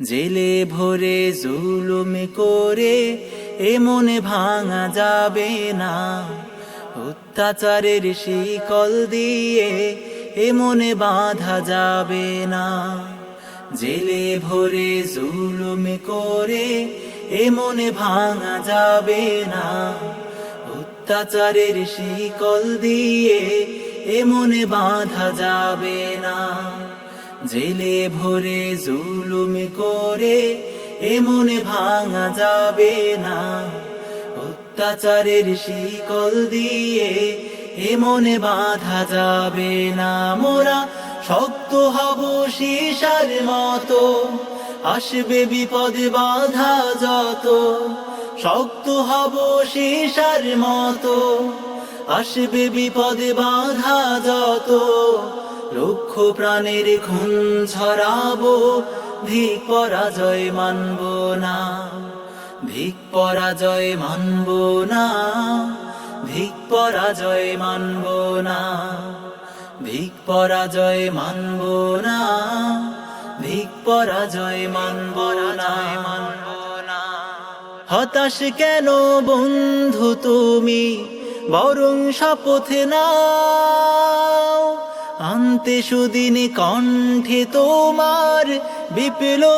জেলে ভরে জুলুম করে এ মনে ভাঙা যাবে না। অত্যাচারের শিকল দিয়ে এ মনে বাঁধা যাবে না। জেলে ভরে জুলুম করে এ মনে ভাঙা যাবে না। অত্যাচারের শিকল দিয়ে এ মনে বাঁধা যাবে না। জেলে ভরে জুলুম করে এ মনে ভাঙা যাবে না। অত্যাচারের শিকল দিয়ে এমনে মনে বাঁধা যাবে না। মোরা শক্ত হব সীসার মতো, আসবে বিপদ বাধা যত। শক্ত হব সীসার মতো আসবে বিপদ বাধা যত লক্ষ প্রাণের খুন ছড়াবো, ভিক পরাজয় মানব না, ভিক পরাজয় মানব না, ভিক পরাজয় মানব না, ভিক পরাজয় মানব না, ভিক পরাজয় মানব না মানব না। হতাশ কেন বন্ধু তুমি? বরং শপথে নাও। আনতে সুদিন কণ্ঠে তোমার বিপ্লবী